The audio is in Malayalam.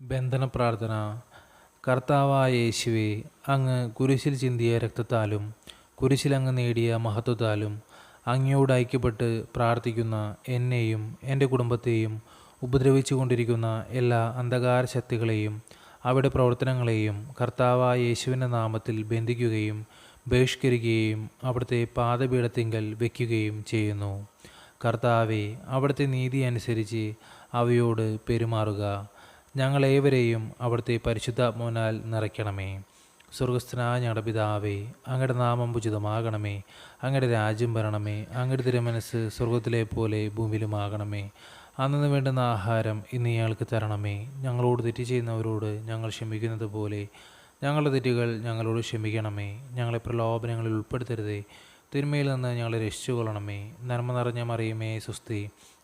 ബന്ധന പ്രാർത്ഥന കർത്താവായ യേശുവെ അങ്ങ് കുരിശിൽ ചിന്തിയ രക്തത്താലും കുരിശിൽ അങ്ങ് നേടിയ മഹത്വത്താലും അങ്ങയോട് ഐക്യപ്പെട്ട് പ്രാർത്ഥിക്കുന്ന എന്നെയും എന്റെ കുടുംബത്തെയും ഉപദ്രവിച്ചു കൊണ്ടിരിക്കുന്ന എല്ലാ അന്ധകാര ശക്തികളെയും അവയുടെ പ്രവർത്തനങ്ങളെയും കർത്താവായ യേശുവിന്റെ നാമത്തിൽ ബന്ധിക്കുകയും ബഹിഷ്കരിക്കുകയും അവിടുത്തെ പാദപീഠത്തിങ്കൽ വയ്ക്കുകയും ചെയ്യുന്നു. കർത്താവെ അവിടുത്തെ നീതി അനുസരിച്ച് അവയോട് പെരുമാറുക. ഞങ്ങളേവരെയും അവിടുത്തെ മോനാൽ നിറയ്ക്കണമേ. സ്വർഗസ്ഥനായ ഞങ്ങളുടെ പിതാവേ അങ്ങയുടെ നാമം ഉചിതമാകണമേ. അങ്ങയുടെ രാജ്യം വരണമേ. അങ്ങയുടെ തിരുമനസ് സ്വർഗത്തിലെ പോലെ ഭൂമിയിലുമാകണമേ. അന്നു വേണ്ടുന്ന ആഹാരം ഇന്ന് ഞങ്ങൾക്ക് തരണമേ. ഞങ്ങളോട് തെറ്റ് ചെയ്യുന്നവരോട് ഞങ്ങൾ ക്ഷമിക്കുന്നത് പോലെ ഞങ്ങളുടെ തെറ്റുകൾ ഞങ്ങളോട് ക്ഷമിക്കണമേ. ഞങ്ങളെ പ്രലോഭനങ്ങളിൽ ഉൾപ്പെടുത്തരുതേ. തിന്മയിൽ നിന്ന് ഞങ്ങളെ രക്ഷിച്ചു കൊള്ളണമേ നന്മ നിറഞ്ഞ മറിയമേ സുസ്തി